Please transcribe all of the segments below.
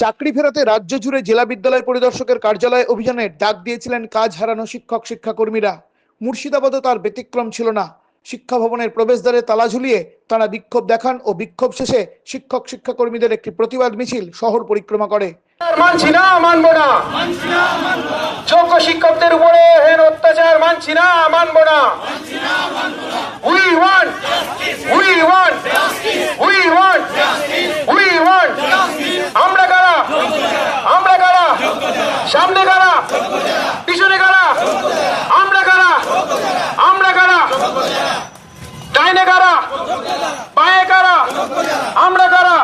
চাকরি ফেরাতে রাজ্য জুড়ে জেলা বিদ্যালয় পরিদর্শকের কার্যালয়ে অভিযানে ডাক দিয়েছিলেন কাজ হারানো শিক্ষক শিক্ষাকর্মীরা। মুর্শিদাবাদও তার ব্যতিক্রম ছিল না। শিক্ষা ভবনের প্রবেশদ্বারে তালা ঝুলিয়ে তারা বিক্ষোভ দেখান ও বিক্ষোভ শেষে শিক্ষক শিক্ষাকর্মীদের একটি প্রতিবাদ মিছিল শহর পরিক্রমা করে। মানছি না, মানবো না। যোগ্য শিক্ষকদের উপরে হেন অত্যাচার মানছি না, মানবো না। We want we want we want we want আমরা কারা আমরা কারা সামনে কারা পিছনে কারা আমরা কারা আমরা কারা ডাইনে কারা? বাঁয়ে কারা? আমরা কারা?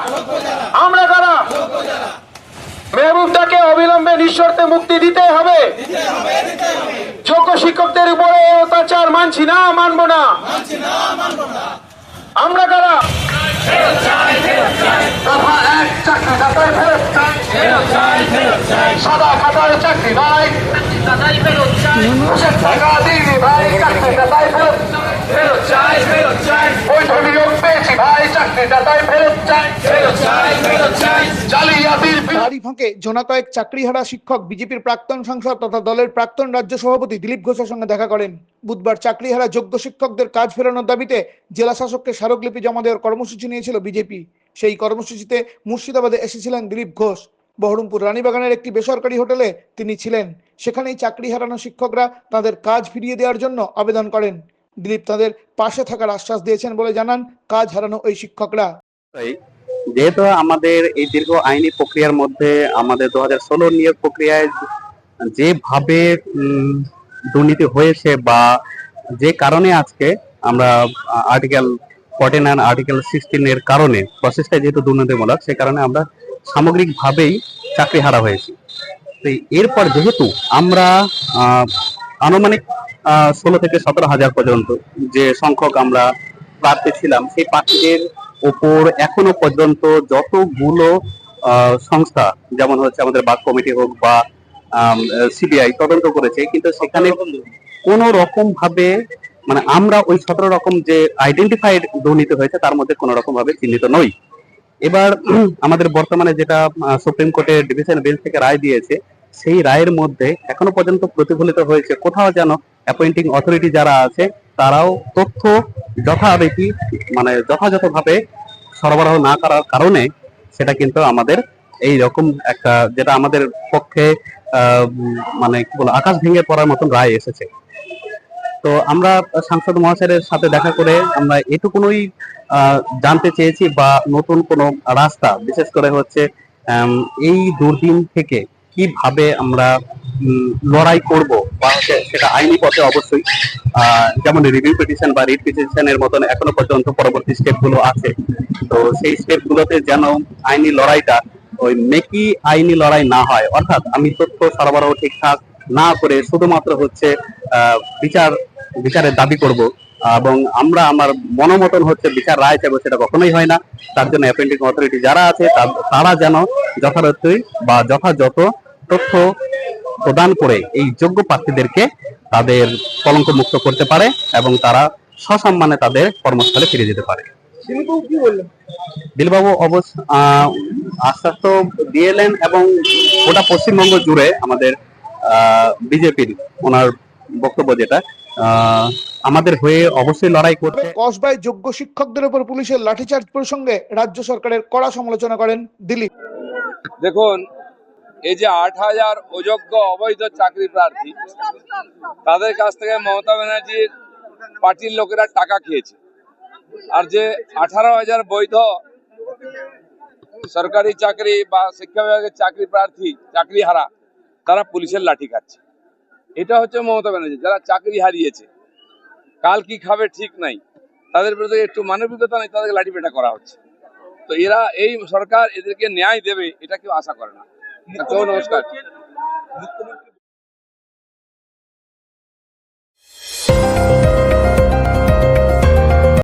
আমরা কারা? মেহবুবদাকে অবিলম্বে নিঃশর্তে মুক্তি দিতে হবে। যোগ্য শিক্ষকদের উপরে অত্যাচার মানছি না মানবো না। আমরা কারা? দফা এক চাকরি দাতায় ফেরত সাদা খাতায় চাকরি ভাই ঘুষের টাকা দিইনি ভাই চাকরি দাতায় ফেরত ফেরত চাই ফেরত চাই বৈধ নিয়োগ পেয়েছি ভাই চাকরি দাতায় ফেরত চাই। ফেরত চাই ফেরত চাই জালিয়াতির ফাঁকে জোনা কয়েক চাকরিহারা শিক্ষক বিজেপির প্রাক্তন সাংসদ তথা দলের প্রাক্তন রাজ্য সভাপতি দিলীপ ঘোষের সঙ্গে দেখা করেন। বুধবার চাকরিহারা যোগ্য শিক্ষকদের কাজ ফেরানোর দাবিতে জেলা শাসককে স্মারকলিপি জমা দেওয়ার কর্মসূচি নিয়েছিল বিজেপি। সেই কর্মসূচিতে মুর্শিদাবাদে এসেছিলেন দিলীপ ঘোষ। বহরমপুর রানীবাগানের একটি বেসরকারি হোটেলে তিনি ছিলেন। সেখানেই চাকরি হারানো শিক্ষকরা তাদের কাজ ফিরিয়ে দেওয়ার জন্য আবেদন করেন। দিলীপ তাদের পাশে থাকার আশ্বাস দিয়েছেন বলে জানান কাজ হারানো ওই শিক্ষকরা। যেহেতু আমাদের এই দীর্ঘ আইনি প্রক্রিয়ার মধ্যে আমাদের দু হাজার ষোলো নিয়োগ প্রক্রিয়ায় যেভাবে দুর্নীতি হয়েছে বা যে কারণে আজকে আমরা article forty nine, article sixteen এর কারণে প্রসেসটা যেহেতু দুর্নীতিমূলক, সে কারণে আমরা সামগ্রিকভাবেই চাকরি হারা হয়েছি। তো এরপর যেহেতু আমরা আনুমানিক ষোলো থেকে সতেরো হাজার পর্যন্ত যে সংখ্যক আমরা প্রার্থী ছিলাম, সেই প্রার্থীদের ওপর এখনও পর্যন্ত যতগুলো সংস্থা, যেমন হচ্ছে আমাদের বাক কমিটি হোক বা সিবিআই তদন্ত করেছে, কিন্তু সেখানে কোনো রকম ভাবে মানে আমরা ওই সতেরো রকম যে আইডেন্টিফাইড দুর্নীতি হয়েছে, তার মধ্যে কোনো রকম ভাবে চিহ্নিত নই। এবার আমাদের বর্তমানে যেটা সুপ্রিম কোর্টের ডিভিশন বেঞ্চ থেকে রায় দিয়েছে, সেই রায়ের মধ্যে এখনও পর্যন্ত প্রতিফলিত হয়েছে, কোথাও যেন অ্যাপয়েন্টিং অথরিটি যারা আছে, তারাও তথ্য যথারীতি মানে যথাযথভাবে সরবরাহ না করার কারণে সেটা কিন্তু আমাদের এই রকম একটা, যেটা আমাদের পক্ষে মানে কি বলব, আকাশ ভেঙে পড়ার মতন রায় এসেছে। তো আমরা সাংসদ মহাশয়ের সাথে দেখা করে আমরা এটুকুনই জানতে চেয়েছি বা নতুন কোনো রাস্তা, বিশেষ করে হচ্ছে এই দুর্দিন থেকে কীভাবে আমরা লড়াই করব বা সেটা আইনি পথে অবশ্যই। যেমন রিভিউ পিটিশন বা রিট পিটিশনের মতন এখনও পর্যন্ত পরবর্তী স্টেপগুলো আছে। তো সেই স্টেপ গুলোতে যেন আইনি লড়াইটা ওই মেকি আইনি লড়াই না হয়, অর্থাৎ আমি তথ্য সরবরাহ ঠিকঠাক না করে শুধুমাত্র হচ্ছে বিচার, বিচারের দাবি করব। এবং আমরা আমার মনোমতন হচ্ছে বিচার রায় চাইব সেটা কখনোই হয় না। তার জন্য অ্যাপেন্ডিং অথরিটি যারা আছে, তারা যেন যথারথই বা যথাযথ তথ্য প্রদান করে এই যোগ্য প্রার্থীদেরকে তাদের কলঙ্ক মুক্ত করতে পারে এবং তারা সসম্মানে তাদের কর্মস্থলে ফিরে যেতে পারে। দিলবাবু অবশ্য আহ, আশ্বাস তো দিয়েলেন এবং গোটা পশ্চিমবঙ্গ জুড়ে আমাদের বিজেপির ওনার বক্তব্য যেটা আহ, আমাদের হয়ে অবশ্যই লড়াই করছে কসবায় যোগ্য শিক্ষকদের উপর পুলিশের লাঠিচার্জ প্রসঙ্গে রাজ্য সরকারের কড়া সমালোচনা করেন দিলীপ। দেখুন এই যে আট হাজার অযোগ্য অবৈধ চাকরি প্রার্থী, তাদের কাছ থেকে মমতা ব্যানার্জির পার্টির লোকেরা টাকা খেয়েছে। আর যে আঠারো হাজার বৈধ সরকারি চাকরি বা শিক্ষা বিভাগের চাকরি প্রার্থী, চাকরি হারা, তারা পুলিশের লাঠি খাচ্ছে। এটা হচ্ছে মমতা ব্যানার্জি, যারা চাকরি হারিয়েছে। কাল কি খাবে ঠিক নাই। তাদের বিরুদ্ধে একটু মানবিকতা নেই, তাদেরকে লাঠি পেটা করা হচ্ছে। তো এরা, এই সরকার এদেরকে ন্যায় দেবে, এটা কেউ আশা করে না। তো নমস্কার